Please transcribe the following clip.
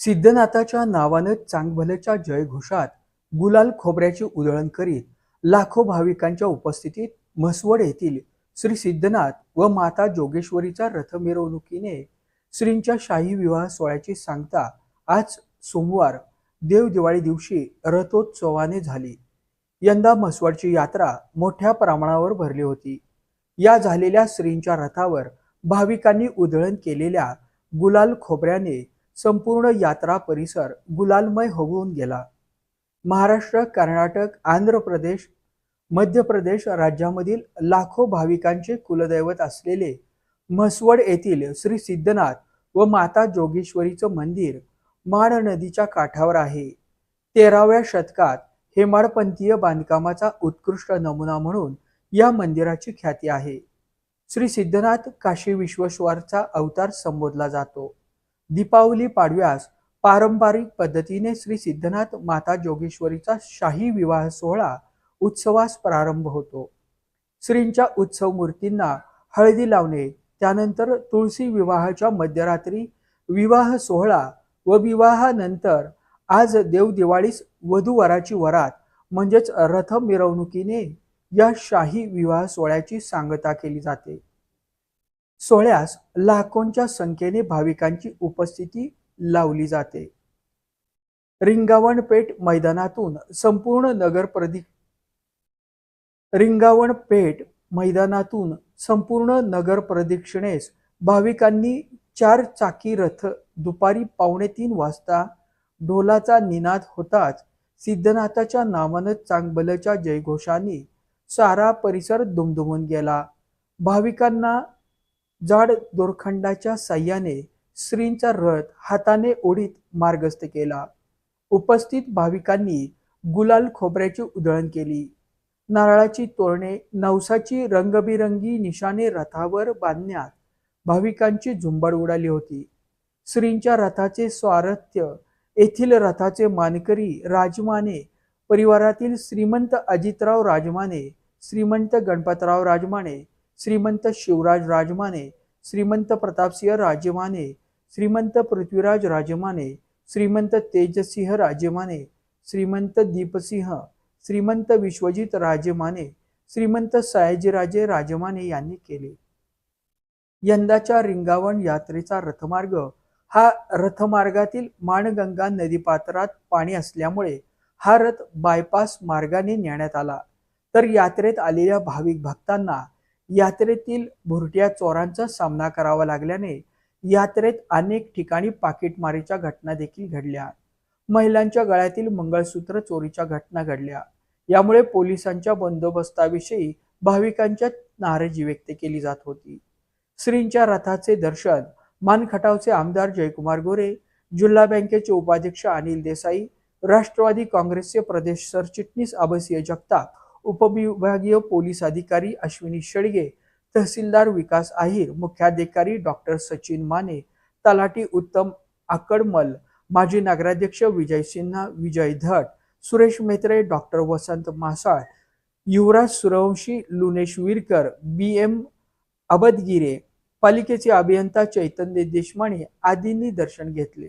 सिद्धनाथाच्या नावानं चांगभलच्या जयघोषात गुलाल खोबऱ्याची उधळण करीत लाखो भाविकांच्या उपस्थितीत म्हसवड येथील श्री सिद्धनाथ व माता जोगेश्वरीच्या रथ मिरवणुकीने श्रींच्या शाही विवाह सोहळ्याची सांगता आज सोमवार देवदिवाळी दिवशी रथोत्सवाने झाली. यंदा म्हसवडची यात्रा मोठ्या प्रमाणावर भरली होती. या झालेल्या श्रींच्या रथावर भाविकांनी उधळण केलेल्या गुलाल खोबऱ्याने संपूर्ण यात्रा परिसर गुलालमय होऊन गेला. महाराष्ट्र कर्नाटक आंध्र प्रदेश मध्य प्रदेश राज्यामधील लाखो भाविकांचे कुलदैवत असलेले म्हसवड येथील श्री सिद्धनाथ व माता जोगेश्वरीचं मंदिर माड नदीच्या काठावर आहे. तेराव्या शतकात हेमाडपंथीय बांधकामाचा उत्कृष्ट नमुना म्हणून या मंदिराची ख्याती आहे. श्री सिद्धनाथ काशी विश्वेश्वरचा अवतार संबोधला जातो. दीपावली पाडव्यास पारंपरिक पद्धतीने श्री सिद्धनाथ माता जोगेश्वरीचा शाही विवाह सोहळा उत्सवास प्रारंभ होतो. श्रींच्या उत्सव मूर्तींना हळदी लावणे त्यानंतर तुळशी विवाहाच्या मध्यरात्री विवाह सोहळा व विवाहानंतर आज देवदिवाळीस वधूवराची वरात म्हणजेच रथ मिरवणुकीने या शाही विवाह सोहळ्याची सांगता केली जाते. सोहळ्यास लाखोंच्या संख्येने भाविकांची उपस्थिती लावली जाते. रिंगावणपेठ मैदानातून संपूर्ण नगर प्रदि रिंगावणपेठ मैदानातून संपूर्ण नगर प्रदक्षिणेस भाविकांनी चार चाकी रथ दुपारी पावणे तीन वाजता ढोलाचा निनाद होताच सिद्धनाथाच्या नावानं चांगबलच्या जयघोषाने सारा परिसर दुमदुमून गेला. भाविकांना जाड दोरखंडाच्या साह्याने श्रींचा रथ हाताने ओढीत मार्गस्थ केला. उपस्थित भाविकांनी गुलाल खोबऱ्याची उधळण केली. नारळाची तोरणे नवसाची रंगबिरंगी निशाने रथावर बांधण्यात भाविकांची झुंबड उडाली होती. श्रींच्या रथाचे स्वारथ्य येथील रथाचे मानकरी राजमाने परिवारातील श्रीमंत अजितराव राजमाने श्रीमंत गणपतराव राजमाने श्रीमंत शिवराज राजमाने श्रीमंत प्रतापसिंह राजमाने श्रीमंत पृथ्वीराज राजमाने श्रीमंत तेजसिंह राजमाने श्रीमंत दीपसिंह श्रीमंत विश्वजित राजमाने श्रीमंत सयाजीराजे राजमाने यांनी केले. यंदाच्या रिंगावण यात्रेचा रथमार्ग हा रथमार्गातील माणगंगा नदीपात्रात पाणी असल्यामुळे हा रथ बायपास मार्गाने नेण्यात आला. तर यात्रेत आलेल्या भाविक भक्तांना यात्रेतील भुरट्या चोरांचा सामना करावा लागल्याने यात्रेत अनेक ठिकाणी पाकिटमारीच्या घटना देखील घडल्या. महिलांच्या गळ्यातील मंगळसूत्र चोरीच्या घटना घडल्या. यामुळे पोलिसांच्या बंदोबस्ताविषयी भाविकांच्या नाराजी व्यक्त केली जात होती. श्रींच्या रथाचे दर्शन मानखटावचे आमदार जयकुमार गोरे जिल्हा बँकेचे उपाध्यक्ष अनिल देसाई राष्ट्रवादी काँग्रेसचे प्रदेश सरचिटणीस अभयसिंह जगताप उपविभागीय पोलीस अधिकारी अश्विनी शेळगे तहसीलदार विकास आहिर मुख्याधिकारी डॉक्टर सचिन माने तलाठी उत्तम आकडमल माजी नगराध्यक्ष Vijay Sinha Vijay Dhat Suresh Metre doctor Vasant Masal Yuvraj Survanshi Lunesh Virkar B M Abadgire पालिकेचे अभियंता चैतन्य देशमाने आदींनी दर्शन घेतले.